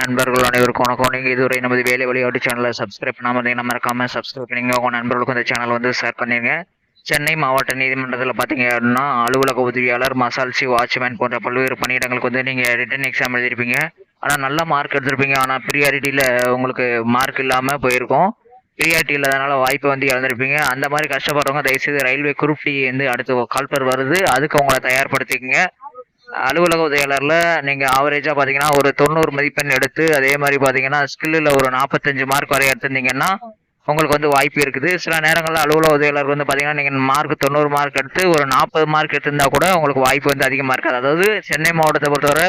நண்பர்கள் அனைவருக்கும் வணக்கம். நீங்கள் இதுவரை நமது வேலை வழியாட்டு சேனலை சப்ஸ்கிரைப் பண்ணாமல் இருந்தீங்கன்னா மறக்காமல் சப்ஸ்கிரைப் பண்ணிங்க உங்கள் நண்பர்களுக்கு இந்த சேனல் வந்து ஷேர் பண்ணிடுங்க சென்னை மாவட்ட நீதிமன்றத்தில் பார்த்தீங்க அப்படின்னா அலுவலக உதவியாளர் மசால்சி வாட்ச்மேன் போன்ற பல்வேறு பணியிடங்களுக்கு வந்து நீங்கள் ரிட்டன் எக்ஸாம் எழுதிருப்பீங்க. ஆனால் நல்ல மார்க் எடுத்திருப்பீங்க. ஆனால் ப்ரியாரிட்டியில் உங்களுக்கு மார்க் இல்லாமல் போயிருக்கும். ப்ரியாரிட்டி இல்லாதனால வாய்ப்பை வந்து இழந்திருப்பீங்க. அந்த மாதிரி கஷ்டப்படுறவங்க தயவுசெய்து ரயில்வே குரூப் டி வந்து அடுத்து கால்பர் வருது. அதுக்கு உங்களை தயார்படுத்திக்கங்க. அலுவலக உதவியாளரில் நீங்கள் ஆவரேஜாக பார்த்தீங்கன்னா ஒரு தொண்ணூறு மதிப்பெண் எடுத்து அதே மாதிரி பார்த்தீங்கன்னா ஸ்கில்லில் ஒரு நாற்பத்தஞ்சு மார்க் வரை எடுத்திருந்தீங்கன்னா உங்களுக்கு வந்து வாய்ப்பு இருக்குது. சில நேரங்களில் அலுவலக உதவியாளர் வந்து பார்த்தீங்கன்னா நீங்கள் மார்க் தொண்ணூறு மார்க் எடுத்து ஒரு நாற்பது மார்க் எடுத்திருந்தா கூட உங்களுக்கு வாய்ப்பு வந்து அதிகமாக இருக்காது. அதாவது சென்னை மாவட்டத்தை பொறுத்தவரை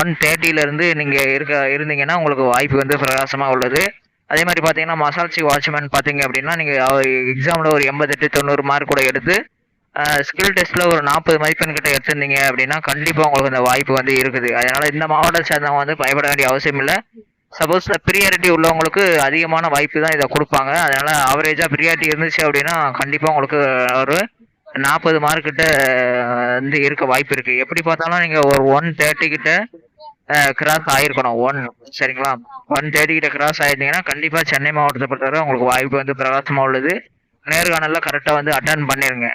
ஒன் தேர்ட்டியிலேருந்து நீங்கள் இருக்க இருந்தீங்கன்னா உங்களுக்கு வாய்ப்பு வந்து பிரகாசமாக உள்ளது. அதே மாதிரி பார்த்தீங்கன்னா மசால்சி வாட்ச்மேன் பார்த்தீங்க அப்படின்னா நீங்கள் எக்ஸாமில் ஒரு எண்பத்தெட்டு தொண்ணூறு மார்க் கூட எடுத்து ஸ்கில் டெஸ்ட்டில் ஒரு நாற்பது மதிப்பெண் கிட்ட எடுத்திருந்தீங்க அப்படின்னா கண்டிப்பாக உங்களுக்கு இந்த வாய்ப்பு வந்து இருக்குது. அதனால இந்த மாவட்டம் சேர்ந்தவங்க வந்து பயப்பட வேண்டிய அவசியம் இல்லை. சப்போஸ் ப்ரியாரிட்டி உள்ளவங்களுக்கு அதிகமான வாய்ப்பு தான் இதை கொடுப்பாங்க. அதனால ஆவரேஜாக ப்ரியாரிட்டி இருந்துச்சு அப்படின்னா கண்டிப்பாக உங்களுக்கு ஒரு நாற்பது மார்க் கிட்ட வந்து இருக்க வாய்ப்பு இருக்கு. எப்படி பார்த்தாலும் நீங்கள் ஒரு ஒன் தேர்ட்டி கிட்ட கிராஸ் ஆயிருக்கணும். ஒன் சரிங்களா? ஒன் தேர்ட்டி கிட்ட கிராஸ் ஆயிருந்தீங்கன்னா கண்டிப்பாக சென்னை மாவட்டத்தை பொறுத்தவரை உங்களுக்கு வாய்ப்பு வந்து பிரகாசமாக உள்ளது. நேர்காணலில் கரெக்டாக வந்து அட்டன் பண்ணிருங்க.